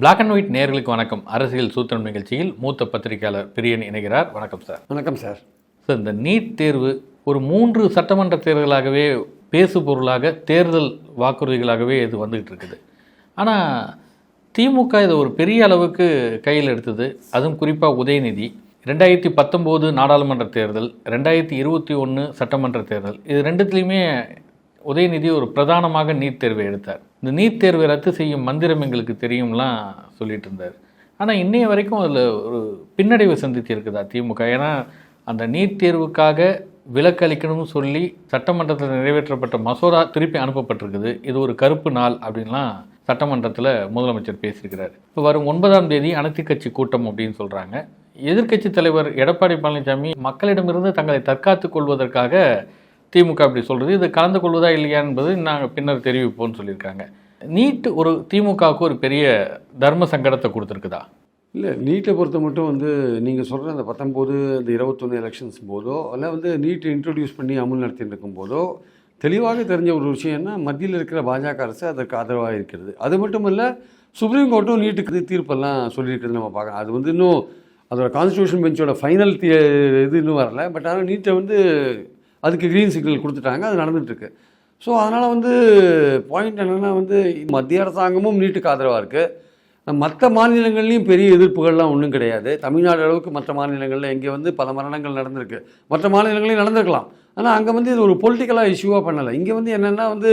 Black and white நேர்களுக்கு வணக்கம். அரசியல் சூத்திரம் நிகழ்ச்சியில் மூத்த பத்திரிகையாளர் பிரியன் இணைகிறார். வணக்கம் சார் வணக்கம் சார் சார் இந்த நீட் தேர்வு ஒரு மூன்று சட்டமன்ற தேர்தலாகவே பேசு பொருளாக தேர்தல் வாக்குறுதிகளாகவே இது வந்துகிட்டு இருக்குது. ஆனால் திமுக இதை ஒரு பெரிய அளவுக்கு கையில் எடுத்தது. அதுவும் குறிப்பாக உதயநிதி. ரெண்டாயிரத்தி பத்தொம்போது நாடாளுமன்ற தேர்தல் ரெண்டாயிரத்தி இருபத்தி ஒன்று சட்டமன்ற தேர்தல் இது ரெண்டுத்துலேயுமே உதயநிதி ஒரு பிரதானமாக நீட் தேர்வை எடுத்தார். இந்த நீட் தேர்வை ரத்து செய்யும் மந்திரம் எங்களுக்கு தெரியும்லாம் சொல்லிட்டு இருந்தார். ஆனால் இன்னைய வரைக்கும் அதில் ஒரு பின்னடைவு சந்தித்து இருக்குதா திமுக? ஏன்னா அந்த நீட் தேர்வுக்காக விலக்கு அளிக்கணும்னு சொல்லி சட்டமன்றத்தில் நிறைவேற்றப்பட்ட மசோதா திருப்பி அனுப்பப்பட்டிருக்குது. இது ஒரு கருப்பு நாள் அப்படின்லாம் சட்டமன்றத்தில் முதலமைச்சர் பேசியிருக்கிறார். இப்போ வரும் ஒன்பதாம் தேதி அனைத்து கட்சி கூட்டம் அப்படின்னு சொல்கிறாங்க எதிர்க்கட்சி தலைவர் எடப்பாடி பழனிசாமி மக்களிடமிருந்து தங்களை தற்காத்துக் கொள்வதற்காக திமுக அப்படி சொல்கிறது இது கலந்து கொள்வதா இல்லையா என்பது நாங்கள் பின்னர் தெரிவிப்போம்னு சொல்லியிருக்காங்க. நீட் ஒரு திமுகவுக்கு ஒரு பெரிய தர்ம சங்கடத்தை கொடுத்துருக்குதா? இல்லை நீட்டை பொறுத்த மட்டும் வந்து நீங்கள் சொல்கிற அந்த பத்தொம்போது இந்த இருபத்தொன்று எலெக்ஷன்ஸ் போதோ அல்ல வந்து நீட்டை இன்ட்ரடியூஸ் பண்ணி அமல் நடத்திட்டு இருக்கும் போதோ தெளிவாக தெரிஞ்ச ஒரு விஷயம்னா மத்தியில் இருக்கிற பாஜக அரசு அதற்கு ஆதரவாக இருக்கிறது. அது மட்டும் இல்லை சுப்ரீம் கோர்ட்டும் நீட்டுக்கு தீர்ப்பெல்லாம் சொல்லியிருக்கிறது நம்ம பார்க்கலாம் அது வந்து இன்னும் அதோட கான்ஸ்டியூஷன் பெஞ்சோட ஃபைனல் இது இன்னும் வரல. பட் ஆனால் நீட்டை வந்து அதுக்கு க்ரீன் சிக்னல் கொடுத்துட்டாங்க அது நடந்துகிட்ருக்கு ஸோ அதனால் வந்து பாயிண்ட் என்னென்னா வந்து மத்திய அரசாங்கமும் நீட்டுக்கு ஆதரவாக இருக்குது மற்ற மாநிலங்கள்லேயும் பெரிய எதிர்ப்புகள்லாம் ஒன்றும் கிடையாது. தமிழ்நாடு அளவுக்கு மற்ற மாநிலங்களில் இங்கே வந்து பல மரணங்கள் நடந்திருக்கு. மற்ற மாநிலங்களையும் நடந்திருக்கலாம். ஆனால் அங்கே வந்து இது ஒரு பொலிட்டிக்கலாக இஷ்யூவாக பண்ணலை. இங்கே வந்து என்னென்னா வந்து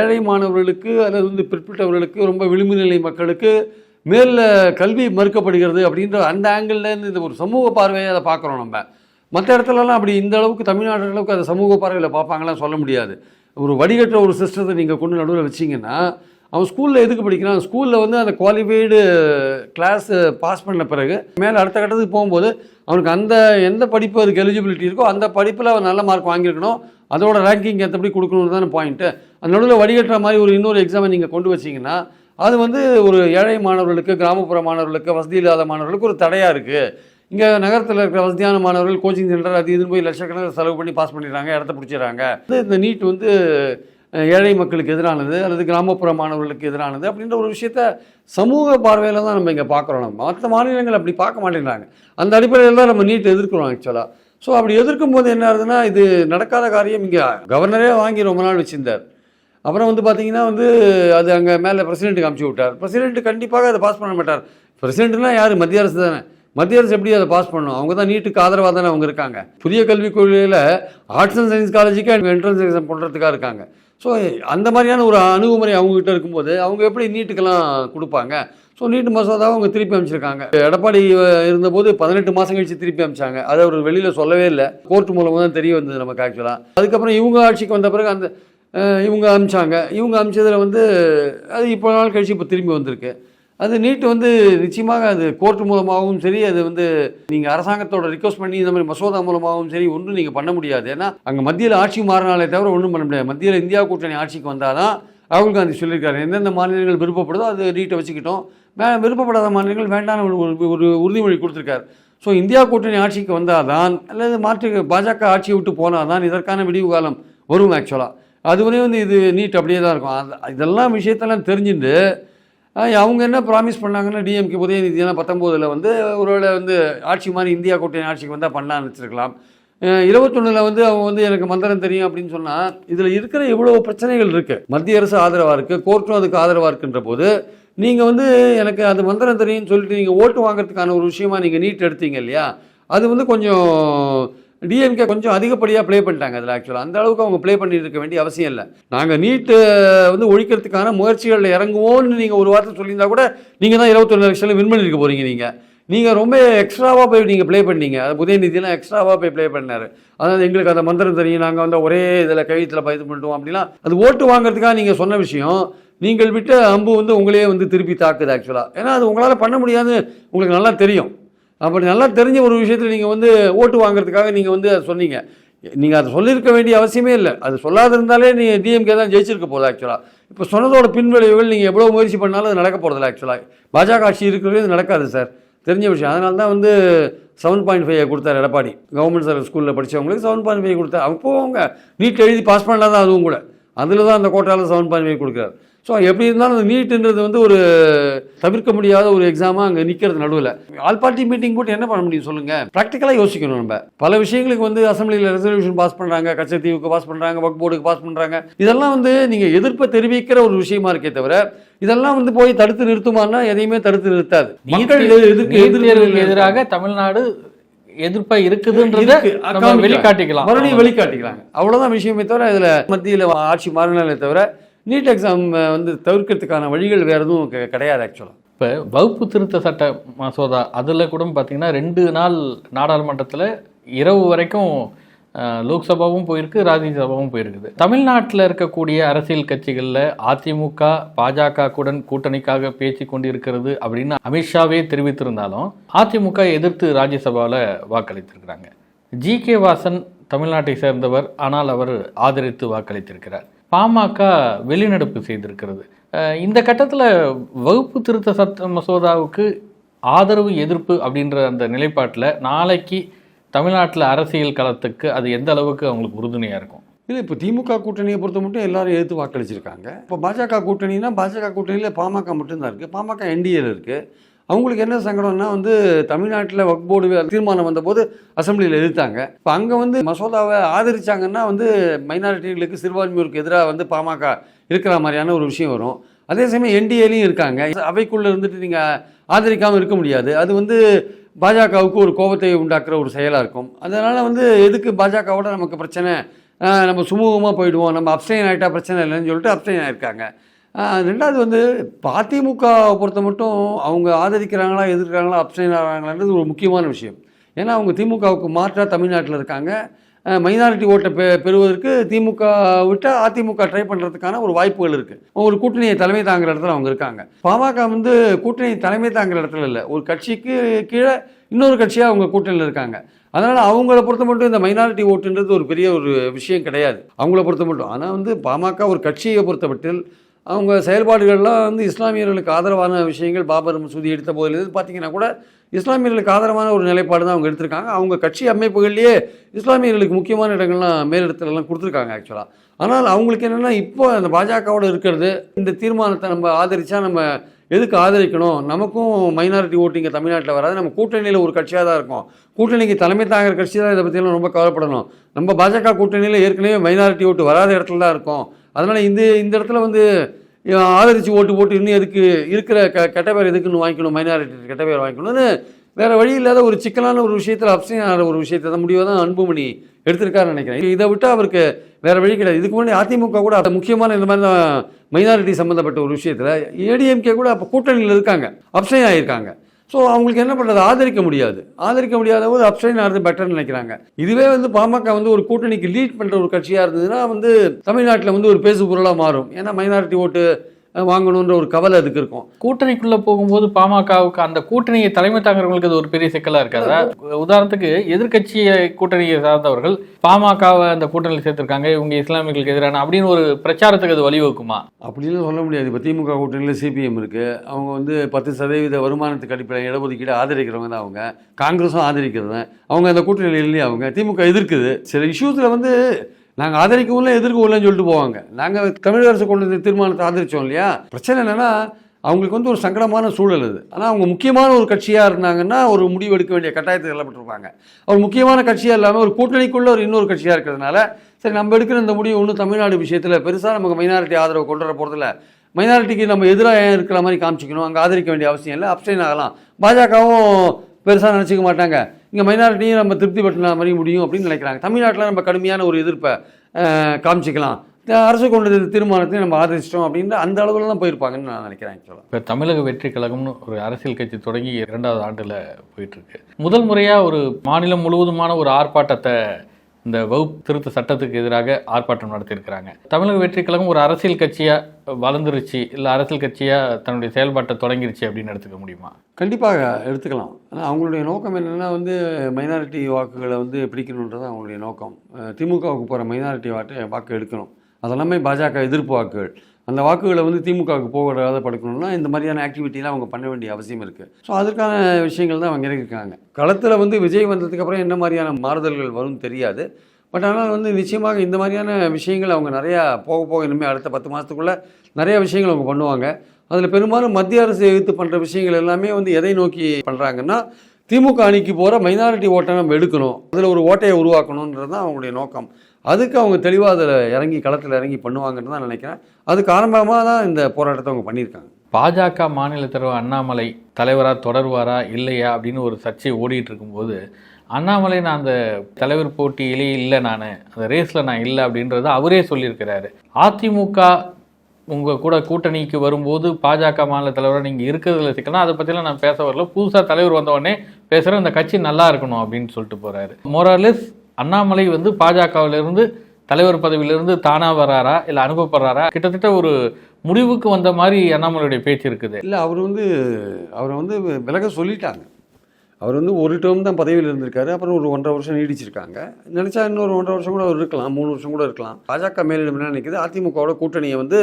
ஏழை மாணவர்களுக்கு அல்லது வந்து பிற்பட்டவர்களுக்கு ரொம்ப விளிம்பு நிலை மக்களுக்கு மேலில் கல்வி மறுக்கப்படுகிறது அப்படின்ற அந்த ஆங்கிள்லேருந்து இந்த ஒரு சமூக பார்வையை அதை பார்க்குறோம் நம்ம. மற்ற இடத்துலலாம் அப்படி இந்த அளவுக்கு தமிழ்நாடு அளவுக்கு அதை சமூக பார்வையில் பார்ப்பாங்களாம் சொல்ல முடியாது. ஒரு வடிகட்டுற ஒரு சிஸ்டத்தை நீங்கள் கொண்டு நடுவில் வச்சிங்கன்னா அவன் ஸ்கூலில் எதுக்கு படிக்கிறான்? ஸ்கூலில் வந்து அந்த குவாலிஃபைடு கிளாஸ் பாஸ் பண்ண பிறகு மேலே அடுத்த கட்டத்துக்கு போகும்போது அவனுக்கு அந்த எந்த படிப்பு அதுக்கு எலிஜிபிலிட்டி இருக்கோ அந்த படிப்பில் அவன் நல்ல மார்க் வாங்கியிருக்கணும். அதோட ரேங்கிங் எத்தபடி கொடுக்கணும் தானே பாயிண்ட்டு அந்த நடுவில் வடிகட்டுற மாதிரி ஒரு இன்னொரு எக்ஸாமை நீங்கள் கொண்டு வச்சிங்கன்னா அது வந்து ஒரு ஏழை மாணவர்களுக்கு கிராமப்புற மாணவர்களுக்கு வசதி இல்லாத மாணவர்களுக்கு ஒரு தடையாக இருக்குது இங்கே நகரத்தில் இருக்கிற வசதியான மாணவர்கள் கோச்சிங் சென்டர் அது இதுன்னு போய் லட்சக்கணக்கில் செலவு பண்ணி பாஸ் பண்ணிடுறாங்க இடத்த பிடிச்சிடுறாங்க. இந்த நீட் வந்து ஏழை மக்களுக்கு எதிரானது அல்லது கிராமப்புற மாணவர்களுக்கு எதிரானது அப்படின்ற ஒரு விஷயத்த சமூக பார்வையில் தான் நம்ம இங்கே பார்க்குறோம் நம்ம. மற்ற மாநிலங்கள் அப்படி பார்க்க மாட்டேங்கிறாங்க. அந்த அடிப்படையில் தான் நம்ம நீட் எதிர்க்கிறோம் ஆக்சுவலாக ஸோ அப்படி எதிர்க்கும் போது என்ன ஆகுதுன்னா இது நடக்காத காரியம் இங்கே கவர்னரே வாங்கி ரொம்ப நாள் வச்சிருந்தார். அப்புறம் வந்து பார்த்தீங்கன்னா வந்து அது அங்கே மேலே பிரசிடென்ட்டுக்கு அமுச்சு விட்டார். பிரசிடென்ட் கண்டிப்பாக அதை பாஸ் பண்ண மாட்டார். பிரசிடென்ட்னா யார்? மத்திய அரசு தானே. மத்திய அரசு எப்படி அதை பாஸ் பண்ணணும் அவங்க தான் நீட்டுக்கு ஆதரவாக தானே அவங்க இருக்காங்க. புதிய கல்விக் கொள்கையில் ஆர்ட்ஸ் அண்ட் சயின்ஸ் காலேஜுக்கு என்ட்ரன்ஸ் எக்ஸாம் பண்ணுறதுக்காக இருக்காங்க. ஸோ அந்த மாதிரியான ஒரு அணுகுமுறை அவங்ககிட்ட இருக்கும்போது அவங்க எப்படி நீட்டுக்கெல்லாம் கொடுப்பாங்க? ஸோ நீட்டு மசோதாவை அவங்க திருப்பி அமைச்சிருக்காங்க எடப்பாடி இருந்தபோது பதினெட்டு மாதம் கழிச்சு திருப்பி அமைச்சாங்க அதை அவர் வெளியில் சொல்லவே இல்லை. கோர்ட் மூலமாக தான் தெரிய வந்தது நமக்கு ஆக்சுவலாக அதுக்கப்புறம் இவங்க ஆட்சிக்கு வந்த பிறகு அந்த இவங்க அமிச்சாங்க இவங்க அமிச்சதில் வந்து அது இப்போ நாள் கழிச்சு இப்போ திரும்பி வந்திருக்கு. அது நீட்டு வந்து நிச்சயமாக அது கோர்ட் மூலமாகவும் சரி அது வந்து நீங்கள் அரசாங்கத்தோட ரிக்வஸ்ட் பண்ணி இந்த மாதிரி மசோதா மூலமாகவும் சரி ஒன்றும் நீங்கள் பண்ண முடியாது. ஏன்னா அங்கே மத்தியில் ஆட்சி மாறினாலே தவிர ஒன்றும் பண்ண முடியாது. மத்தியில் இந்தியா கூட்டணி ஆட்சிக்கு வந்தால் தான் ராகுல் காந்தி சொல்லியிருக்காரு. எந்தெந்த மாநிலங்கள் விருப்பப்படுதோ அது நீட்டை வச்சுக்கிட்டோம். வே விருப்பப்படாத மாநிலங்கள் வேண்டான ஒரு ஒரு உறுதிமொழி கொடுத்துருக்காரு. ஸோ இந்தியா கூட்டணி ஆட்சிக்கு வந்தால் தான் அல்லது மாற்று பாஜக ஆட்சியை விட்டு போனால் தான் இதற்கான விடிவு காலம் வரும் ஆக்சுவலாக அதுவரையும் வந்து இது நீட் அப்படியே தான் இருக்கும். அந்த இதெல்லாம் விஷயத்தெல்லாம் தெரிஞ்சுட்டு அவங்க என்ன ப்ராமிஸ் பண்ணாங்கன்னா டிஎம்கே உதயநிதி எல்லாம் பத்தொம்போதில் வந்து ஒருவேளை வந்து ஆட்சி மாதிரி இந்தியா கூட்டணி ஆட்சிக்கு வந்தால் பண்ணலான்னு வச்சுருக்கலாம். இருபத்தொன்னில் வந்து அவங்க வந்து எனக்கு மந்திரம் தெரியும் அப்படின்னு சொன்னால் இதில் இருக்கிற எவ்வளோ பிரச்சனைகள் இருக்குது மத்திய அரசு ஆதரவாக இருக்குது கோர்ட்டும் அதுக்கு ஆதரவாக இருக்குன்ற போது நீங்கள் வந்து எனக்கு அது மந்திரம் தெரியும்னு சொல்லிட்டு நீங்கள் ஓட்டு வாங்குறதுக்கான ஒரு விஷயமா நீங்கள் நீட் எடுத்தீங்க இல்லையா? அது வந்து கொஞ்சம் டிஎம்கே கொஞ்சம் அதிகப்படியாக ப்ளே பண்ணிட்டாங்க அதில் ஆக்சுவலாக அந்த அளவுக்கு அவங்க ப்ளே பண்ணிட்டு இருக்க வேண்டிய அவசியம் இல்லை. நாங்கள் நீட்டு வந்து ஒழிக்கிறதுக்கான முயற்சிகளில் இறங்குவோம்னு நீங்கள் ஒரு வாரத்தில் சொல்லியிருந்தா கூட நீங்கள் தான் இருபத்தொன்று லட்சத்தில் வின் பண்ணியிருக்க போகிறீங்க நீங்கள் நீங்கள் ரொம்ப எக்ஸ்ட்ராவாக போய் நீங்கள் ப்ளே பண்ணீங்க. அது உதயநிதியெல்லாம் எக்ஸ்ட்ராவாக போய் ப்ளே பண்ணார். அதாவது எங்களுக்கு அந்த மந்திரம் தெரியும். நாங்கள் வந்து ஒரே இதில் கவித்தில் இது பண்ணிட்டோம் அப்படிலாம். அது ஓட்டு வாங்குறதுக்காக நீங்கள் சொன்ன விஷயம். நீங்கள் விட்ட அம்பு வந்து உங்களையே வந்து திருப்பி தாக்குது ஆக்சுவலாக ஏன்னா அது உங்களால் பண்ண முடியாது உங்களுக்கு நல்லா தெரியும். அப்படி நல்லா தெரிஞ்ச ஒரு விஷயத்தில் நீங்கள் வந்து ஓட்டு வாங்குறதுக்காக நீங்கள் வந்து அதை சொன்னீங்க. நீங்கள் அதை சொல்லியிருக்க வேண்டிய அவசியமே இல்லை. அது சொல்லாது இருந்தாலே நீங்கள் டிஎம்கே தான் ஜெயிச்சிருக்க போகுது ஆக்சுவலாக இப்போ சொன்னதோட பின்விளைவுகள் நீங்கள் எவ்வளோ முயற்சி பண்ணாலும் அது நடக்க போகிறதில்ல ஆக்சுவலாக பாஜக ஆட்சி இருக்கிறதே இது நடக்காது சார். தெரிஞ்ச விஷயம். அதனால தான் வந்து செவன் பாயிண்ட் ஃபைவ் கொடுத்தார் எடப்பாடி. கவர்மெண்ட் சார் ஸ்கூலில் படித்தவங்களுக்கு செவன் பாயிண்ட் ஃபைவ் கொடுத்தார் அப்போ அவங்க நீட் எழுதி பாஸ் பண்ணலாம் தான் அதுவும் கூட. அதில் தான் அந்த கோட்டாவில் செவன் பாயிண்ட் ஃபைவ் கொடுக்குறாரு. ஸோ எப்படி இருந்தாலும் அந்த நீட்டுன்றது வந்து ஒரு தவிர்க்க முடியாத ஒரு எக்ஸாமாக அங்கே நிற்கிறது நடுவில். ஆல் பார்ட்டி மீட்டிங் போட்டு என்ன பண்ண முடியும் சொல்லுங்கள் ப்ராக்டிக்கலாக யோசிக்கணும் நம்ம. பல விஷயங்களுக்கு வந்து அசம்பிளியில் ரெசல்யூஷன் பாஸ் பண்ணுறாங்க கச்சத்தீவுக்கு பாஸ் பண்ணுறாங்க வக் போர்டுக்கு பாஸ் பண்ணுறாங்க இதெல்லாம் வந்து நீங்கள் எதிர்ப்பை தெரிவிக்கிற ஒரு விஷயமா இருக்கே தவிர இதெல்லாம் வந்து போய் தடுத்து நிறுத்துமான்னா எதையுமே தடுத்து நிறுத்தாது. எதிர்ப்பு எதிராக தமிழ்நாடு எதிர்ப்பா இருக்குதுன்றத. வெளிக்காட்டிக்கலாம். மறுபடியும் வெளிக்காட்டிக்கிறாங்க அவ்வளவுதான் விஷயமே தவிர இதுல மத்தியில ஆட்சி மாறினாலே தவிர நீட் எக்ஸாம் வந்து தவிர்க்கிறதுக்கான வழிகள் வேற எதுவும் கிடையாது ஆக்சுவலாக இப்போ வகுப்பு திருத்த சட்ட மசோதா அதில் கூட பார்த்தீங்கன்னா ரெண்டு நாள் நாடாளுமன்றத்தில் இரவு வரைக்கும் லோக்சபாவும் போயிருக்கு ராஜ்யசபாவும் போயிருக்குது. தமிழ்நாட்டில் இருக்கக்கூடிய அரசியல் கட்சிகளில் அதிமுக பாஜகவுடன் கூட்டணிக்காக பேச்சு கொண்டு இருக்கிறது அப்படின்னு அமித்ஷாவே தெரிவித்திருந்தாலும் அதிமுக எதிர்த்து ராஜ்யசபாவில் வாக்களித்திருக்கிறாங்க. ஜி கே வாசன் தமிழ்நாட்டை சேர்ந்தவர் ஆனால் அவர் ஆதரித்து வாக்களித்திருக்கிறார். பாமக வெளிநடப்பு செய்திருக்கிறது. இந்த கட்டத்தில் வகுப்பு திருத்த சட்ட மசோதாவுக்கு ஆதரவு எதிர்ப்பு அப்படின்ற அந்த நிலைப்பாட்டில் நாளைக்கு தமிழ்நாட்டில் அரசியல் களத்துக்கு அது எந்த அளவுக்கு அவங்களுக்கு உறுதுணையாக இருக்கும்? இல்லை இப்போ திமுக கூட்டணியை பொறுத்த மட்டும் எல்லாரும் எதிர்த்து வாக்களிச்சிருக்காங்க. இப்போ பாஜக கூட்டணினா பாஜக கூட்டணியில் பாமக மட்டும்தான் இருக்குது பாமக என்டிஏல இருக்குது அவங்களுக்கு என்ன சங்கடம்னா வந்து தமிழ்நாட்டில் வக் போர்டு தீர்மானம் வந்தபோது அசம்பிளியில் எதிர்த்தாங்க. இப்போ அங்கே வந்து மசோதாவை ஆதரிச்சாங்கன்னா வந்து மைனாரிட்டிகளுக்கு சிறுபான்மையோருக்கு எதிராக வந்து பாமக இருக்கிற மாதிரியான ஒரு விஷயம் வரும். அதே சமயம் என்டிஏலையும் இருக்காங்க. அவைக்குள்ளே இருந்துட்டு நீங்கள் ஆதரிக்காமல் இருக்க முடியாது. அது வந்து பாஜகவுக்கு ஒரு கோபத்தை உண்டாக்குற ஒரு செயலாக இருக்கும். அதனால் வந்து எதுக்கு பாஜகவோட நமக்கு பிரச்சனை? நம்ம சுமூகமாக போயிடுவோம். நம்ம அப்சைன் ஆகிட்டா பிரச்சனை இல்லைன்னு சொல்லிட்டு அப்சைன் ஆகிருக்காங்க ரெண்டாவது வந்து பாதிமுகவை அதிமுக பொறுத்த மட்டும் அவங்க ஆதரிக்கிறாங்களா எதிர்க்கிறாங்களா அப்சைன் ஆகிறாங்களான்றது ஒரு முக்கியமான விஷயம். ஏன்னா அவங்க திமுகவுக்கு மாற்றாக தமிழ்நாட்டில் இருக்காங்க. மைனாரிட்டி ஓட்டை பெ பெறுவதற்கு திமுக விட்டு அதிமுக ட்ரை பண்ணுறதுக்கான ஒரு வாய்ப்புகள் இருக்குது ஒரு கூட்டணியை தலைமை தாங்குற இடத்துல அவங்க இருக்காங்க. பாமக வந்து கூட்டணி தலைமை தாங்குற இடத்துல இல்லை. ஒரு கட்சிக்கு கீழே இன்னொரு கட்சியாக அவங்க கூட்டணியில் இருக்காங்க. அதனால் அவங்கள பொறுத்த மட்டும் இந்த மைனாரிட்டி ஓட்டுன்றது ஒரு பெரிய ஒரு விஷயம் கிடையாது. அவங்கள பொறுத்த மட்டும். ஆனால் வந்து பாமக ஒரு கட்சியை பொறுத்தமட்டில் அவங்க செயல்பாடுகள்லாம் வந்து இஸ்லாமியர்களுக்கு ஆதரவான விஷயங்கள் பாபர் மசூதி எடுத்த போதிலிருந்து பார்த்தீங்கன்னா கூட இஸ்லாமியர்களுக்கு ஆதரவான ஒரு நிலைப்பாடு தான் அவங்க எடுத்திருக்காங்க. அவங்க கட்சி அமைப்புகள்லேயே இஸ்லாமியர்களுக்கு முக்கியமான இடங்கள்லாம் மேலிடத்துலலாம் கொடுத்துருக்காங்க ஆக்சுவலாக ஆனால் அவங்களுக்கு என்னென்னா இப்போ அந்த பாஜகவோட இருக்கிறது இந்த தீர்மானத்தை நம்ம ஆதரித்தா நம்ம எதுக்கு ஆதரிக்கணும்? நமக்கும் மைனாரிட்டி ஓட்டிங்க தமிழ்நாட்டில் வராது. நம்ம கூட்டணியில் ஒரு கட்சியாக தான் இருக்கும். கூட்டணிக்கு தலைமை தாங்கிற கட்சி தான் இதை பற்றியெல்லாம் ரொம்ப கவலைப்படணும். நம்ம பாஜக கூட்டணியில் ஏற்கனவே மைனாரிட்டி ஓட்டு வராத இடத்துல தான் இருக்கும். அதனால் இந்த இந்த இடத்துல வந்து ஆதரித்து ஓட்டு போட்டு இன்னும் எதுக்கு? இருக்கிற க கெட்ட பேர் எதுக்குன்னு வாங்கிக்கணும்? மைனாரிட்டி கெட்ட பேர் வாங்கிக்கணும்னு வேறு வழி இல்லாத ஒரு சிக்கலான ஒரு விஷயத்தில் அப்சைன் ஆகிற ஒரு விஷயத்தை தான் முடிவாக தான் அன்புமணி எடுத்திருக்காருன்னு நினைக்கிறேன். இதை விட்டு அவருக்கு வேறு வழி கிடையாது. இதுக்கு முன்னாடி அதிமுக கூட அது முக்கியமான இந்த மாதிரி தான் மைனாரிட்டி சம்மந்தப்பட்ட ஒரு விஷயத்தில் ஏடிஎம்கே கூட அப்போ கூட்டணியில் இருக்காங்க. அப்சைன் ஆகியிருக்காங்க ஸோ அவங்களுக்கு என்ன பண்ணுறது ஆதரிக்க முடியாது. ஆதரிக்க முடியாத போது அப்சைன் ஆகிறது பெட்டர்னு நினைக்கிறாங்க. இதுவே வந்து பாமக வந்து ஒரு கூட்டணிக்கு லீட் பண்ணுற ஒரு கட்சியாக இருந்ததுன்னா வந்து தமிழ்நாட்டில் வந்து ஒரு பேசு பொருளாக மாறும். ஏன்னா மைனாரிட்டி ஓட்டு வாங்கணுன்ற ஒரு கவலை அதுக்கு இருக்கும். கூட்டணிக்குள்ள போகும்போது பாமகவுக்கு அந்த கூட்டணியை தலைமை தாங்குறவங்களுக்கு அது ஒரு பெரிய சிக்கலா இருக்காதா? உதாரணத்துக்கு எதிர்க்கட்சி கூட்டணியை சார்ந்தவர்கள் பாமகவை அந்த கூட்டணியில் சேர்த்திருக்காங்க இவங்க இஸ்லாமியர்களுக்கு எதிரான அப்படின்னு ஒரு பிரச்சாரத்துக்கு அது வழிவகுக்குமா? அப்படின்னு சொல்ல முடியாது. இப்போ திமுக கூட்டணியில் சிபிஎம் இருக்குது அவங்க வந்து பத்து சதவீத வருமானத்துக்கு அடிப்படையில் இடஒதுக்கீடு ஆதரிக்கிறவங்க தான் அவங்க. காங்கிரஸும் ஆதரிக்கிறது தான். அவங்க அந்த கூட்டணியில் இல்லையே அவங்க? திமுக எதிர்க்குது. சில இஷ்யூஸில் வந்து நாங்கள் ஆதரிக்கவும் இல்லை எதிர்க்கவும் சொல்லிட்டு போவாங்க. நாங்கள் தமிழக அரசு கொண்டு வந்த தீர்மானத்தை ஆதரித்தோம் இல்லையா? பிரச்சனை என்னென்னா அவங்களுக்கு வந்து ஒரு சங்கடமான சூழல் அது. ஆனால் அவங்க முக்கியமான ஒரு கட்சியாக இருந்தாங்கன்னா ஒரு முடிவு எடுக்க வேண்டிய கட்டாயத்தில் தள்ளப்பட்டிருப்பாங்க. ஒரு முக்கியமான கட்சியாக இல்லாமல் ஒரு கூட்டணிக்குள்ள ஒரு இன்னொரு கட்சியாக இருக்கிறதுனால சரி நம்ம எடுக்கிற இந்த முடிவு ஒன்றும் தமிழ்நாடு விஷயத்தில் பெருசாக நமக்கு மைனாரிட்டி ஆதரவு கொண்டு வர போகிறதில்ல மைனாரிட்டிக்கு நம்ம எதிராக இருக்கிற மாதிரி காமிச்சிக்கணும்? அங்கே ஆதரிக்க வேண்டிய அவசியம் இல்லை. அப்சைன் ஆகலாம். பாஜகவும் பெருசாக நினச்சிக்க மாட்டாங்க. இங்கே மைனாரிட்டியும் நம்ம திருப்திப்படுத்தின மாதிரி முடியும் அப்படின்னு நினைக்கிறாங்க. தமிழ்நாட்டில் நம்ம கடுமையான ஒரு எதிர்ப்பை காமிச்சிக்கலாம். இந்த அரசு கொண்டது தீர்மானத்தை நம்ம ஆதரிச்சிட்டோம் அப்படின்ற அந்த அளவில் தான் போயிருப்பாங்கன்னு நான் நினைக்கிறேன் ஆக்சுவலாக இப்போ தமிழக வெற்றி கழகம்னு ஒரு அரசியல் கட்சி தொடங்கி இரண்டாவது ஆண்டில் போயிட்டுருக்கு முதல் முறையாக ஒரு மாநிலம் முழுவதுமான ஒரு ஆர்ப்பாட்டத்தை இந்த வகுப்பு திருத்த சட்டத்துக்கு எதிராக ஆர்ப்பாட்டம் நடத்தியிருக்கிறாங்க. தமிழக வெற்றி கழகம் ஒரு அரசியல் கட்சியாக வளர்ந்துருச்சு இல்லை அரசியல் கட்சியாக தன்னுடைய செயல்பாட்டை தொடங்கிருச்சு அப்படின்னு எடுத்துக்க முடியுமா? கண்டிப்பாக எடுத்துக்கலாம். ஆனால் அவங்களுடைய நோக்கம் என்னென்னா வந்து மைனாரிட்டி வாக்குகளை வந்து பிடிக்கணுன்றது அவங்களுடைய நோக்கம். திமுகவுக்கு போகிற மைனாரிட்டி வாக்கு வாக்கு எடுக்கணும். அதெல்லாமே பாஜக எதிர்ப்பு வாக்குகள். அந்த வாக்குகளை வந்து திமுகவுக்கு போகாத படுக்கணும்னா இந்த மாதிரியான ஆக்டிவிட்டிலாம் அவங்க பண்ண வேண்டிய அவசியம் இருக்குது ஸோ அதற்கான விஷயங்கள் தான் அவங்க இறங்கியிருக்காங்க களத்தில் வந்து விஜய் வந்ததுக்கப்புறம் என்ன மாதிரியான மாறுதல்கள் வரும்னு தெரியாது. பட் ஆனால் வந்து நிச்சயமாக இந்த மாதிரியான விஷயங்கள் அவங்க நிறையா போக போக இனிமேல் அடுத்த பத்து மாதத்துக்குள்ளே நிறையா விஷயங்கள் அவங்க பண்ணுவாங்க. அதில் பெரும்பாலும் மத்திய அரசு எதிர்த்து பண்ணுற விஷயங்கள் எல்லாமே வந்து எதை நோக்கி பண்ணுறாங்கன்னா திமுக அணிக்கு போகிற மைனாரிட்டி ஓட்டை நம்ம எடுக்கணும். அதில் ஒரு ஓட்டையை உருவாக்கணுன்றது தான் அவங்களுடைய நோக்கம். அதுக்கு அவங்க தெளிவாக அதில் இறங்கி களத்தில் இறங்கி பண்ணுவாங்கன்னு தான் நினைக்கிறேன். அதுக்கு ஆரம்பமாக தான் இந்த போராட்டத்தை அவங்க பண்ணியிருக்காங்க. பாஜக மாநில தலைவர் அண்ணாமலை தலைவராக தொடர்வாரா இல்லையா அப்படின்னு ஒரு சர்ச்சை ஓடிட்டு இருக்கும்போது அண்ணாமலை நான் அந்த தலைவர் போட்டியிலே இல்லை நான் அந்த ரேஸில் நான் இல்லை அப்படின்றத அவரே சொல்லியிருக்கிறாரு. அதிமுக உங்கள் கூட கூட்டணிக்கு வரும்போது பாஜக மாநில தலைவராக நீங்கள் இருக்கிறதுல சிக்கலாம் அதை பற்றிலாம் நான் பேச வரல. புதுசாக தலைவர் வந்தவொடனே பேசுகிறேன் இந்த கட்சி நல்லா இருக்கணும் அப்படின்னு சொல்லிட்டு போகிறாரு மோரலஸ் அண்ணாமலை வந்து பாஜகவிலிருந்து தலைவர் பதவியிலிருந்து தானா வராரா இல்லை அனுப்பப்படுறாரா? கிட்டத்தட்ட ஒரு முடிவுக்கு வந்த மாதிரி அண்ணாமலையுடைய பேச்சு இருக்குது. இல்லை அவர் வந்து அவரை வந்து விலக சொல்லிட்டாங்க. அவர் வந்து ஒரு டேர்ம் தான் பதவியில் இருந்திருக்காரு. அப்புறம் ஒரு ஒன்றரை வருஷம் நீடிச்சிருக்காங்க. நினச்சா இன்னொரு ஒன்றரை வருஷம் கூட அவர் இருக்கலாம். மூணு வருஷம் கூட இருக்கலாம். பாஜக மேலிடம் என்ன நினைக்குது? அதிமுகவோட கூட்டணியை வந்து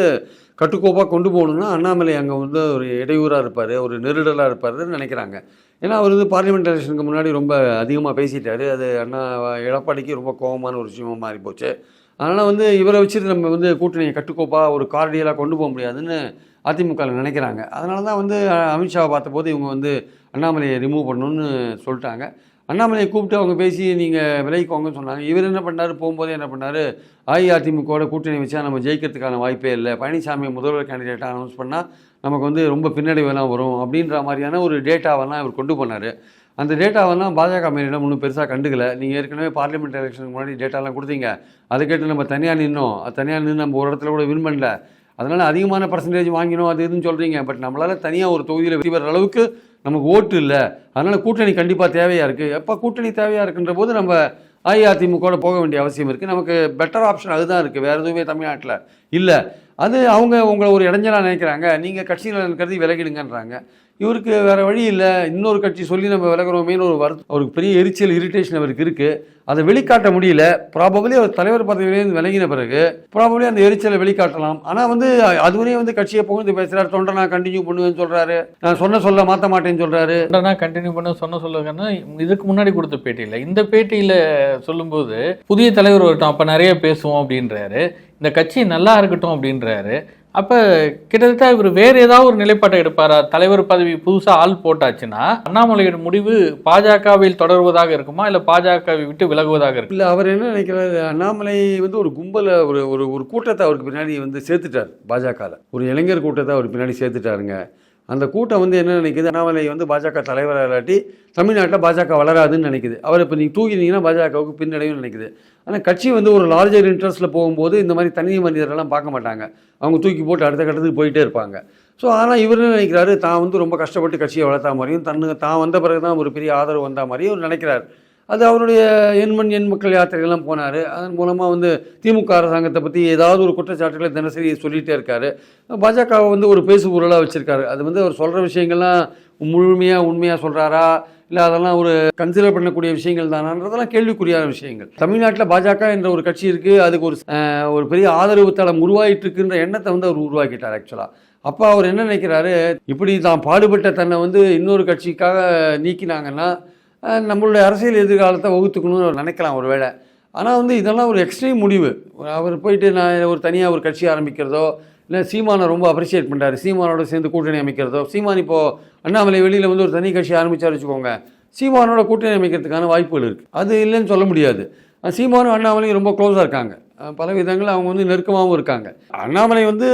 கட்டுக்கோப்பாக கொண்டு போகணும்னா அண்ணாமலை அங்கே வந்து ஒரு இடையூறாக இருப்பார் ஒரு நெருடலாக இருப்பார்னு நினைக்கிறாங்க. ஏன்னா அவர் வந்து பார்லிமெண்ட் எலெக்ஷனுக்கு முன்னாடி ரொம்ப அதிகமாக பேசிட்டாரு. அது அண்ணா எடப்பாடிக்கு ரொம்ப கோபமான ஒரு விஷயமா மாறி போச்சு அதனால் வந்து இவரை வச்சுட்டு நம்ம வந்து கூட்டணியை கட்டுக்கோப்பாக ஒரு கார்டியலாக கொண்டு போக முடியாதுன்னு அதிமுகவில் நினைக்கிறாங்க. அதனால தான் வந்து அமித்ஷாவை பார்த்தபோது இவங்க வந்து அண்ணாமலையை ரிமூவ் பண்ணணும்னு சொல்லிட்டாங்க. அண்ணாமலையை கூப்பிட்டு அவங்க பேசி நீங்கள் விலகிக்கோங்கன்னு சொன்னாங்க. இவர் என்ன பண்ணார்? போகும்போதே என்ன பண்ணார்? அஇஅதிமுகவோட கூட்டணி வச்சா நம்ம ஜெயிக்கிறதுக்கான வாய்ப்பே இல்லை. பழனிசாமி முதல்வர் கேண்டிடேட்டாக அனௌன்ஸ் பண்ணால் நமக்கு வந்து ரொம்ப பின்னடைவெல்லாம் வரும் அப்படின்ற மாதிரியான ஒரு டேட்டாவெல்லாம் இவர் கொண்டு போனார். அந்த டேட்டாவெல்லாம் பாஜக மேலிடம் ஒன்றும் பெருசாக கண்டுக்கல. நீங்கள் ஏற்கனவே பார்லிமெண்ட் எலெக்ஷனுக்கு முன்னாடி டேட்டாலாம் கொடுத்தீங்க. அதுக்கேட்டு நம்ம தனியாக நின்னோம். அது தனியாக நின்று நம்ம ஒரு இடத்துல கூட வின் பண்ணல. அதனால் அதிகமான பர்சன்டேஜ் வாங்கினோம் அது இதுன்னு சொல்கிறீங்க பட் நம்மளால் தனியாக ஒரு தொகுதியில் வெற்றி பெற அளவுக்கு நமக்கு ஓட்டு இல்லை. அதனால் கூட்டணி கண்டிப்பாக தேவையாக இருக்குது எப்போ கூட்டணி தேவையாக இருக்குன்ற போது நம்ம அஇஅதிமுகவோட போக வேண்டிய அவசியம் இருக்குது நமக்கு பெட்டர் ஆப்ஷன் அதுதான் இருக்குது வேறு எதுவுமே தமிழ்நாட்டில் இல்லை. அது அவங்க உங்களை ஒரு இடைஞ்சலாக நினைக்கிறாங்க. நீங்கள் கட்சியில் கருதி விலகிடுங்கன்றாங்க. இவருக்கு வேறு வழி இல்லை. இன்னொரு கட்சி சொல்லி நம்ம விலகிறோமேனு ஒரு வருத்தம். அவருக்கு பெரிய எரிச்சல் இரிட்டேஷன் அவருக்கு இருக்குது அதை வெளிக்காட்ட முடியல. ப்ராபபிளி அவர் தலைவர் பதவியிலேருந்து விலகின பிறகு ப்ராபபிளி அந்த எரிச்சலை வெளிக்காட்டலாம். ஆனால் வந்து அதுவரையும் வந்து கட்சியை புகழ்ந்து பேசுகிறார் தொண்டை நான் கண்டினியூ பண்ணுவேன்னு சொல்கிறாரு நான் சொன்ன சொல்ல மாற்ற மாட்டேன்னு சொல்கிறாரு நான் கண்டினியூ பண்ண சொன்ன சொல்லுங்கன்னா இதுக்கு முன்னாடி கொடுத்த பேட்டியில் இந்த பேட்டியில் சொல்லும்போது புதிய தலைவர் வரட்டும் அப்போ நிறைய பேசுவோம் அப்படின்றாரு. இந்த கட்சி நல்லா இருக்கட்டும் அப்படின்றாரு. அப்போ கிட்டத்தட்ட இவர் வேறு ஏதாவது ஒரு நிலைப்பாட்டை எடுப்பாரா? தலைவர் பதவி புதுசாக ஆள் போட்டாச்சுன்னா அண்ணாமலையோட முடிவு பாஜகவில் தொடர்வதாக இருக்குமா? இல்லை பாஜகவை விட்டு விலகுவதாக இருக்கும் இல்லை அவர் என்ன நினைக்கிறாரு? அண்ணாமலை வந்து ஒரு கும்பலை ஒரு ஒரு ஒரு கூட்டத்தை அவருக்கு பின்னாடி வந்து சேர்த்துட்டார் பாஜகவில் ஒரு இளைஞர் கூட்டத்தை அவர் பின்னாடி சேர்த்துட்டாருங்க. அந்த கூட்டம் வந்து என்ன நினைக்குது? அண்ணாமலை வந்து பாஜக தலைவராக இல்லாட்டி தமிழ்நாட்டில் பாஜக வளராதுன்னு நினைக்குது. அவர் இப்போ நீங்கள் தூக்கினீங்கன்னா பாஜகவுக்கு பின்னடையும் நினைக்குது. ஆனால் கட்சி வந்து ஒரு லார்ஜர் இன்ட்ரெஸ்ட்டில் போகும்போது இந்த மாதிரி தனி மனிதர்கள்லாம் பார்க்க மாட்டாங்க. அவங்க தூக்கி போட்டு அடுத்த கட்டத்துக்கு போயிட்டே இருப்பாங்க. ஸோ ஆனால் இவர் நினைக்கிறாரு தான் வந்து ரொம்ப கஷ்டப்பட்டு கட்சியை வளர்த்தா மாதிரியும் தன்னு தான் வந்த பிறகு தான் ஒரு பெரிய ஆதரவு வந்த மாதிரியும் நினைக்கிறார். அது அவருடைய எண்மண் எண் மக்கள் யாத்திரைகள்லாம் போனார். அதன் மூலமாக வந்து திமுக அரசாங்கத்தை பற்றி ஏதாவது ஒரு குற்றச்சாட்டுகளை தினசரி சொல்லிகிட்டே இருக்காரு. பாஜகவை வந்து ஒரு பேசு பொருளாக வச்சுருக்காரு. அது வந்து அவர் சொல்கிற விஷயங்கள்லாம் முழுமையாக உண்மையாக சொல்கிறாரா இல்லை அதெல்லாம் ஒரு கன்சிடர் பண்ணக்கூடிய விஷயங்கள் தானான்றதெல்லாம் கேள்விக்குரியான விஷயங்கள். தமிழ்நாட்டில் பாஜக என்ற ஒரு கட்சி இருக்குது அதுக்கு ஒரு ஒரு பெரிய ஆதரவு தளம் உருவாகிட்டு இருக்குன்ற எண்ணத்தை வந்து அவர் உருவாக்கிட்டார் ஆக்சுவலாக அப்போ அவர் என்ன நினைக்கிறாரு? இப்படி தான் பாடுபட்ட தன்னை வந்து இன்னொரு கட்சிக்காக நீக்கினாங்கன்னா நம்மளுடைய அரசியல் எதிர்காலத்தை வகுத்துக்கணும்னு அவர் நினைக்கலாம் ஒரு வேளை. ஆனால் வந்து இதெல்லாம் ஒரு எக்ஸ்ட்ரீம் முடிவு. அவர் போயிட்டு நான் ஒரு தனியாக ஒரு கட்சி ஆரம்பிக்கிறதோ இல்லை சீமானை ரொம்ப அப்ரிஷியேட் பண்ணுறாரு சீமானோட சேர்ந்து கூட்டணி அமைக்கிறதோ சீமான் இப்போது அண்ணாமலை வெளியில் வந்து ஒரு தனி கட்சி ஆரம்பிச்சார் வச்சுக்கோங்க சீமானோட கூட்டணி அமைக்கிறதுக்கான வாய்ப்புகள் இருக்குது அது இல்லைன்னு சொல்ல முடியாது. சீமானும் அண்ணாமலையும் ரொம்ப க்ளோஸாக இருக்காங்க. பல விதங்களில் அவங்க வந்து நெருக்கமாகவும் இருக்காங்க. அண்ணாமலை வந்து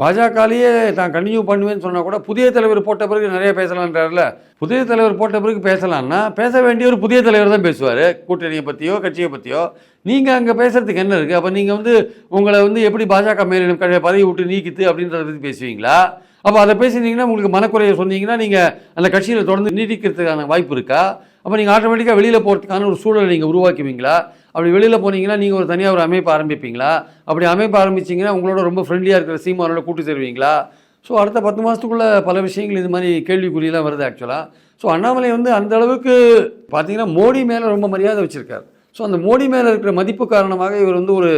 பாஜகலேயே நான் கண்டினியூ பண்ணுவேன்னு சொன்னால் கூட புதிய தலைவர் போட்ட பிறகு நிறைய பேசலான்றாருல புதிய தலைவர் போட்ட பிறகு பேசலான்னா பேச வேண்டிய ஒரு புதிய தலைவர் தான் பேசுவார். கூட்டணியை பற்றியோ கட்சியை பற்றியோ நீங்கள் அங்கே பேசுகிறதுக்கு என்ன இருக்குது அப்போ நீங்கள் வந்து உங்களை வந்து எப்படி பாஜக மேலிடம் பதவி விட்டு நீக்கித்து அப்படின்றத பற்றி பேசுவீங்களா? அப்போ அதை பேசினீங்கன்னா உங்களுக்கு மனக்குறையை சொன்னீங்கன்னா நீங்கள் அந்த கட்சியில் தொடர்ந்து நீடிக்கிறதுக்கான வாய்ப்பு இருக்கா? அப்போ நீங்கள் ஆட்டோமேட்டிக்காக வெளியில் போகிறதுக்கான ஒரு சூழலை நீங்கள் உருவாக்குவீங்களா? அப்படி வெளியில் போனீங்கன்னா நீங்கள் ஒரு தனியாக ஒரு அமைப்பு ஆரம்பிப்பீங்களா? அப்படி அமைப்பு ஆரம்பிச்சிங்கன்னா உங்களோட ரொம்ப ஃப்ரெண்ட்லியாக இருக்கிற சீமானோட கூட்டு தருவீங்களா ஸோ அடுத்த பத்து மாதத்துக்குள்ளே பல விஷயங்கள் இது மாதிரி கேள்விக்குறியெல்லாம் வருது ஆக்சுவலாக ஸோ அண்ணாமலை வந்து அந்த அளவுக்கு பார்த்தீங்கன்னா மோடி மேலே ரொம்ப மரியாதை வச்சுருக்கார். ஸோ அந்த மோடி மேலே இருக்கிற மதிப்பு காரணமாக இவர் வந்து ஒரு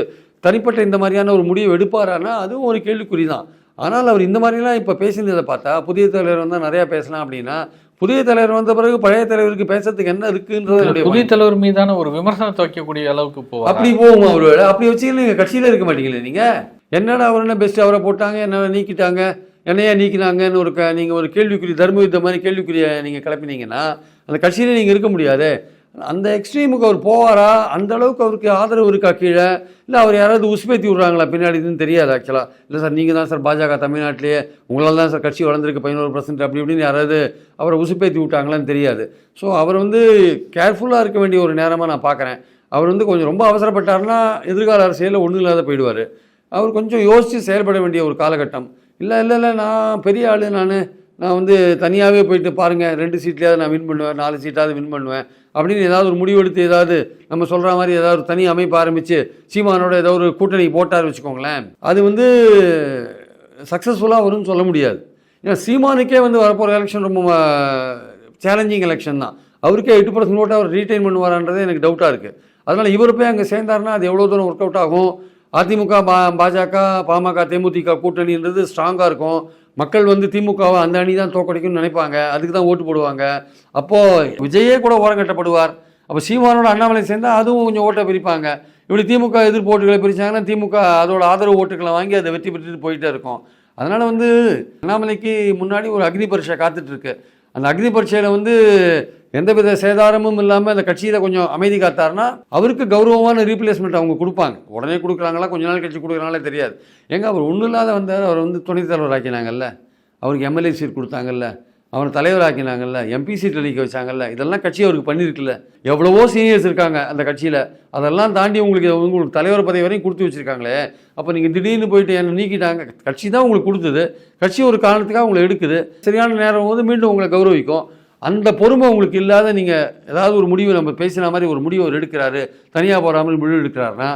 தனிப்பட்ட இந்த மாதிரியான ஒரு முடிவு எடுப்பாரானா அதுவும் ஒரு கேள்விக்குறி தான் ஆனால் அவர் இந்த மாதிரிலாம் இப்போ பேசினதை பார்த்தா புதிய தலைவர் வந்தால் நிறையா பேசலாம் அப்படின்னா புதிய தலைவர் வந்த பிறகு பழைய தலைவருக்கு பேசுறதுக்கு என்ன இருக்குன்றது புதிய தலைவர் மீதான ஒரு விமர்சனத்தை வைக்கக்கூடிய அளவுக்கு போவார்? அப்படி போகுமா ஒருவேளை அப்படி வச்சு நீங்க கட்சியில இருக்க மாட்டீங்களே நீங்க? என்னடா அவர் என்ன பெஸ்ட் அவரை போட்டாங்க என்ன நீக்கிட்டாங்க என்னையா நீக்கினாங்கன்னு ஒரு க நீங்கள் ஒரு கேள்விக்குறி தர்ம யுத்தம் மாதிரி கேள்விக்குரிய நீங்கள் கிளப்பினீங்கன்னா அந்த கட்சியில நீங்கள் இருக்க முடியாது. அந்த எக்ஸ்ட்ரீமுக்கு அவர் போவாரா? அந்த அளவுக்கு அவருக்கு ஆதரவு இருக்கா கீழே? இல்லை அவர் யாராவது உசுப்பேத்தி விட்றாங்களா பின்னாடி இதுன்னு தெரியாது ஆக்சுவலாக இல்லை சார் நீங்கள் தான் சார் பாஜக தமிழ்நாட்டிலேயே உங்களால் தான் சார் கட்சி வளர்ந்துருக்கு பதினோரு பர்சன்ட் அப்படி இப்படின்னு யாராவது அவரை உசுப்பேத்தி விட்டாங்களான்னு தெரியாது. ஸோ அவர் வந்து கேர்ஃபுல்லாக இருக்க வேண்டிய ஒரு நேரமாக நான் பார்க்குறேன் அவர் வந்து கொஞ்சம் ரொம்ப அவசரப்பட்டாருன்னா எதிர்கால அரசியலில் ஒன்றும் இல்லாத போயிடுவார். அவர் கொஞ்சம் யோசித்து செயல்பட வேண்டிய ஒரு காலகட்டம். இல்லை இல்லை இல்லை நான் பெரிய ஆள் நான் நான் வந்து தனியாகவே போயிட்டு பாருங்கள் ரெண்டு சீட்லேயாவது நான் வின் பண்ணுவேன் நாலு சீட்டாவது வின் பண்ணுவேன் அப்படின்னு ஏதாவது ஒரு முடிவெடுத்து ஏதாவது நம்ம சொல்கிற மாதிரி ஏதாவது ஒரு தனி அமைப்பு ஆரம்பித்து சீமானோட ஏதாவது ஒரு கூட்டணி போட்டார் வச்சுக்கோங்களேன். அது வந்து சக்ஸஸ்ஃபுல்லாக வரும்னு சொல்ல முடியாது. ஏன்னா சீமானுக்கே வந்து வரப்போகிற எலெக்ஷன் ரொம்ப சேலஞ்சிங் எலெக்ஷன் தான். அவருக்கே எட்டு பர்சன்ட் ஓட்டை அவர் ரீட்டைன் பண்ணுவாரான்றதே எனக்கு டவுட்டாக இருக்குது அதனால் இவர் போய் அங்கே சேர்ந்தாருன்னா அது எவ்வளோ தூரம் ஒர்க் அவுட் ஆகும்? அதிமுக பா பாஜக பாமக தேமுதிக கூட்டணின்றது ஸ்ட்ராங்காக இருக்கும். மக்கள் வந்து திமுகவை அந்த அணி தான் தோக்கடிக்கும்னு நினைப்பாங்க. அதுக்கு தான் ஓட்டு போடுவாங்க. அப்போது விஜயே கூட ஓரங்கட்டப்படுவார் அப்போ சீமானோட அண்ணாமலை சேர்ந்தால் அதுவும் கொஞ்சம் ஓட்டை பிரிப்பாங்க. இப்படி திமுக எதிர்ப்பு ஓட்டுகளை பிரித்தாங்கன்னா திமுக அதோட ஆதரவு ஓட்டுகளை வாங்கி அதை வெற்றி பெற்றுட்டு போயிட்டே இருக்கும். அதனால் வந்து அண்ணாமலைக்கு முன்னாடி ஒரு அக்னி பரிசை காத்துட்ருக்கு அந்த அக்னி பரீட்சையில் வந்து எந்தவித சேதாரமும் இல்லாமல் அந்த கட்சியில் கொஞ்சம் அமைதி காத்தாருன்னா அவருக்கு கௌரவமான ரீப்ளேஸ்மெண்ட் அவங்க கொடுப்பாங்க. உடனே கொடுக்குறாங்களா கொஞ்ச நாள் கட்சி கொடுக்குறாங்களே தெரியாது. ஏங்க அவர் ஒன்றும் இல்லாத வந்தார் அவர் வந்து துணைத் தலைவர் ஆக்கினாங்கல்ல அவருக்கு எம்எல்ஏ சீட் கொடுத்தாங்கல்ல? அவனை தலைவராக்கினாங்கல்ல எம்பி சீட்டில் நிற்க வச்சாங்கல்ல இதெல்லாம் கட்சி அவருக்கு பண்ணியிருக்குல்ல எவ்வளவோ சீனியர்ஸ் இருக்காங்க அந்த கட்சியில். அதெல்லாம் தாண்டி உங்களுக்கு உங்களுக்கு தலைவர் பதவி வரையும் கொடுத்து வச்சிருக்காங்களே. அப்போ நீங்கள் திடீர்னு போயிட்டு என்ன நீக்கிட்டாங்க. கட்சி தான் உங்களுக்கு கொடுத்தது. கட்சி ஒரு காரணத்துக்காக உங்களை எடுக்குது. சரியான நேரம் போது மீண்டும் உங்களை கௌரவிக்கும். அந்த பொறுமை உங்களுக்கு இல்லாத நீங்கள் ஏதாவது ஒரு முடிவு நம்ம பேசின மாதிரி ஒரு முடிவு அவர் எடுக்கிறாரு. தனியாக போகாமல் முடிவு எடுக்கிறாருன்னா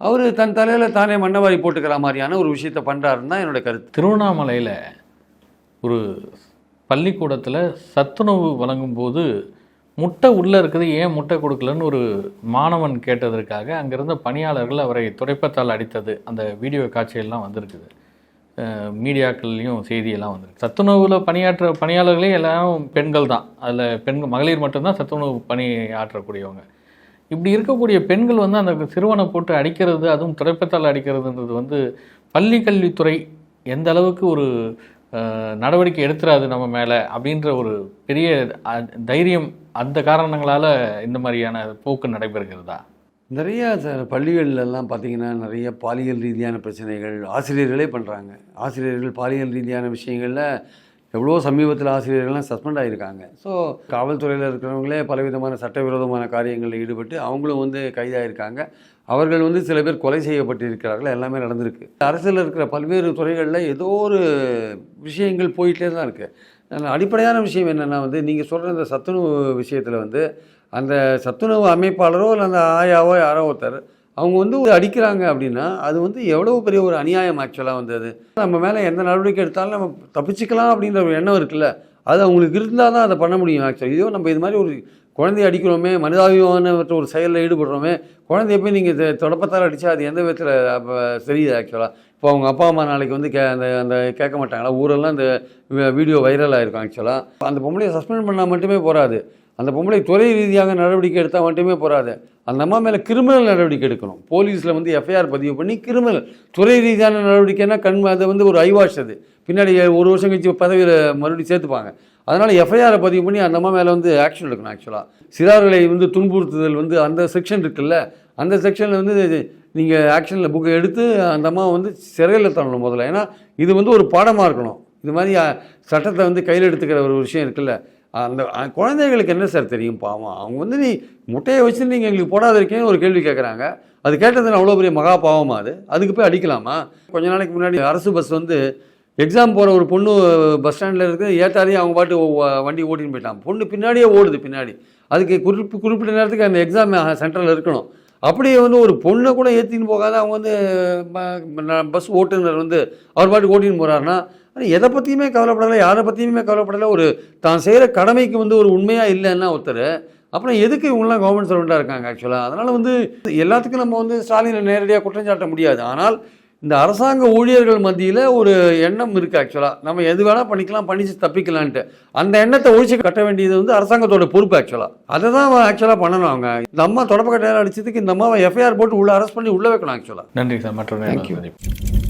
அவர் தன் தலையில் தானே மண்ணவாரி போட்டுக்கிற மாதிரியான ஒரு விஷயத்த பண்ணுறாருன்னு தான் என்னோட கருத்து. திருவண்ணாமலையில் ஒரு பள்ளிக்கூடத்தில் சத்துணவு வழங்கும்போது முட்டை உள்ளே இருக்குது ஏன் முட்டை கொடுக்கலன்னு ஒரு மாணவன் கேட்டதற்காக அங்கேருந்த பணியாளர்கள் அவரை துடைப்பத்தால் அடித்தது. அந்த வீடியோ காட்சியெல்லாம் வந்திருக்குது. மீடியாக்கள்லேயும் செய்தியெல்லாம் வந்திருக்கு. சத்துணவில் பணியாற்ற பணியாளர்களே எல்லாரும் பெண்கள் தான். அதில் பெண்கள் மகளிர் மட்டும்தான் சத்துணவு பணி ஆற்றக்கூடியவங்க இப்படி இருக்கக்கூடிய பெண்கள் வந்து அந்த சிறுவனை போட்டு அடிக்கிறது அதுவும் துடைப்பத்தால் அடிக்கிறதுன்றது வந்து பள்ளி கல்வித்துறை எந்த அளவுக்கு ஒரு நடவடிக்கை எடுத்துறாது நம்ம மேலே அப்படின்ற ஒரு பெரிய தைரியம் அந்த காரணங்களால் இந்த மாதிரியான போக்கு நடைபெறுகிறதா? நிறைய பள்ளிகள்லாம் பார்த்தீங்கன்னா நிறைய பாலியல் ரீதியான பிரச்சனைகள் ஆசிரியர்களே பண்ணுறாங்க ஆசிரியர்கள் பாலியல் ரீதியான விஷயங்களில் எவ்வளோ சமீபத்தில் ஆசிரியர்கள்லாம் சஸ்பெண்ட் ஆகியிருக்காங்க ஸோ காவல்துறையில் இருக்கிறவங்களே பலவிதமான சட்டவிரோதமான காரியங்களில் ஈடுபட்டு அவங்களும் வந்து கைதாகிருக்காங்க அவர்கள் வந்து சில பேர் கொலை செய்யப்பட்டிருக்கிறார்கள் எல்லாமே நடந்திருக்கு. அரசில் இருக்கிற பல்வேறு துறைகளில் ஏதோ ஒரு விஷயங்கள் போயிட்டே தான் இருக்குது அடிப்படையான விஷயம் என்னென்னா வந்து நீங்கள் சொல்கிற இந்த சத்துணவு விஷயத்தில் வந்து அந்த சத்துணவு அமைப்பாளரோ இல்லை அந்த ஆயாவோ யாரோ ஒருத்தர் அவங்க வந்து ஒரு அடிக்கிறாங்க அப்படின்னா அது வந்து எவ்வளோ பெரிய ஒரு அநியாயம் ஆக்சுவலாக வந்து அது நம்ம மேலே எந்த நடவடிக்கை எடுத்தாலும் நம்ம தப்பிச்சுக்கலாம் அப்படின்ற ஒரு எண்ணம் இருக்குல்ல அது அவங்களுக்கு இருந்தால் தான் அதை பண்ண முடியும் ஆக்சுவலாக இதோ நம்ம இது மாதிரி ஒரு குழந்தைய அடிக்கிறோமே மனிதாபிமானமற்ற ஒரு செயலில் ஈடுபடுறோமே குழந்தைய போய் நீங்கள் தொடப்பத்தால் அடித்தா அது எந்த விதத்தில் அப்போ தெரியுது ஆக்சுவலாக இப்போ அவங்க அப்பா அம்மா நாளைக்கு வந்து கே அந்த அந்த கேட்க மாட்டாங்களா? ஊரெல்லாம் இந்த வீடியோ வைரலாக இருக்கும் ஆக்சுவலாக அந்த பொம்பளையை சஸ்பெண்ட் பண்ணால் மட்டுமே போகாது அந்த பொம்பளை துறை ரீதியாக நடவடிக்கை எடுத்தால் மட்டுமே போகாது அந்த அம்மா மேலே கிரிமினல் நடவடிக்கை எடுக்கணும். போலீஸில் வந்து எஃப்ஐஆர் பதிவு பண்ணி கிரிமினல் துறை ரீதியான நடவடிக்கைன்னா கண் அது வந்து ஒரு ஐவாஷ் அது. பின்னாடி ஒரு வருஷம் கழிச்சு பதவியில் மறுபடியும் சேர்த்துப்பாங்க. அதனால் எஃப்ஐஆரை பதிவு பண்ணி அந்த அம்மா மேலே வந்து ஆக்ஷன் எடுக்கணும் ஆக்சுவலாக சிறார்களை வந்து துன்புறுத்துதல் வந்து அந்த செக்ஷன் இருக்குல்ல அந்த செக்ஷனில் வந்து நீங்கள் ஆக்ஷனில் புக்கை எடுத்து அந்த அம்மா வந்து சிறையில் தரணும் முதல்ல. ஏன்னா இது வந்து ஒரு பாடமாக இருக்கணும். இது மாதிரி சட்டத்தை வந்து கையில் எடுத்துக்கிற ஒரு விஷயம் இருக்குல்ல. அந்த குழந்தைகளுக்கு என்ன சார் தெரியும் பாவம்? அவங்க வந்து நீ முட்டையை வச்சு நீங்கள் எங்களுக்கு போடாத இருக்கேன்னு ஒரு கேள்வி கேட்குறாங்க அது கேட்டதுன்னு அவ்வளோ பெரிய மகா பாவமாக அது? அதுக்கு போய் அடிக்கலாமா? கொஞ்ச நாளைக்கு முன்னாடி அரசு பஸ் வந்து எக்ஸாம் போகிற ஒரு பொண்ணு பஸ் ஸ்டாண்டில் இருக்குது ஏட்டாரையும் அவங்க பாட்டு வண்டி ஓட்டின்னு போயிட்டான். பொண்ணு பின்னாடியே ஓடுது பின்னாடி. அதுக்கு குறிப்பு குறிப்பிட்ட நேரத்துக்கு அந்த எக்ஸாம் சென்டரில் இருக்கணும். அப்படியே வந்து ஒரு பொண்ணை கூட ஏற்றின்னு போகாத அவங்க வந்து பஸ் ஓட்டுநர் வந்து அவர் பாட்டு ஓட்டின்னு போகிறாருன்னா ஆனால் எதை பற்றியுமே கவலைப்படலை யாரை பற்றியுமே கவலைப்படலை. ஒரு தான் செய்கிற கடமைக்கு வந்து ஒரு உண்மையாக இல்லைன்னா ஒருத்தர் அப்புறம் எதுக்கு இவங்களாம் கவர்மெண்ட் சர்வெண்ட்டாக இருக்காங்க ஆக்சுவலாக அதனால் வந்து எல்லாத்துக்கும் நம்ம வந்து ஸ்டாலினை நேரடியாக குற்றம் சாட்ட முடியாது. ஆனால் இந்த அரசாங்க ஊழியர்கள் மத்தியில் ஒரு எண்ணம் இருக்குது ஆக்சுவலாக நம்ம எது வேணால் பண்ணிக்கலாம் பண்ணிச்சு தப்பிக்கலான்ட்டு. அந்த எண்ணத்தை ஒழிச்சு கட்ட வேண்டியது வந்து அரசாங்கத்தோட பொறுப்பு ஆக்சுவலாக அதை தான் ஆக்சுவலாக பண்ணணும் அவங்க. இந்த அம்மா தொடப்பக்கட்டையால் அடிச்சதுக்கு இந்த அம்மாவை எஃப்ஐஆர் போட்டு உள்ளே அரெஸ்ட் பண்ணி உள்ளே வைக்கணும் ஆக்சுவலாக நன்றி சார். you. சந்திப்போம்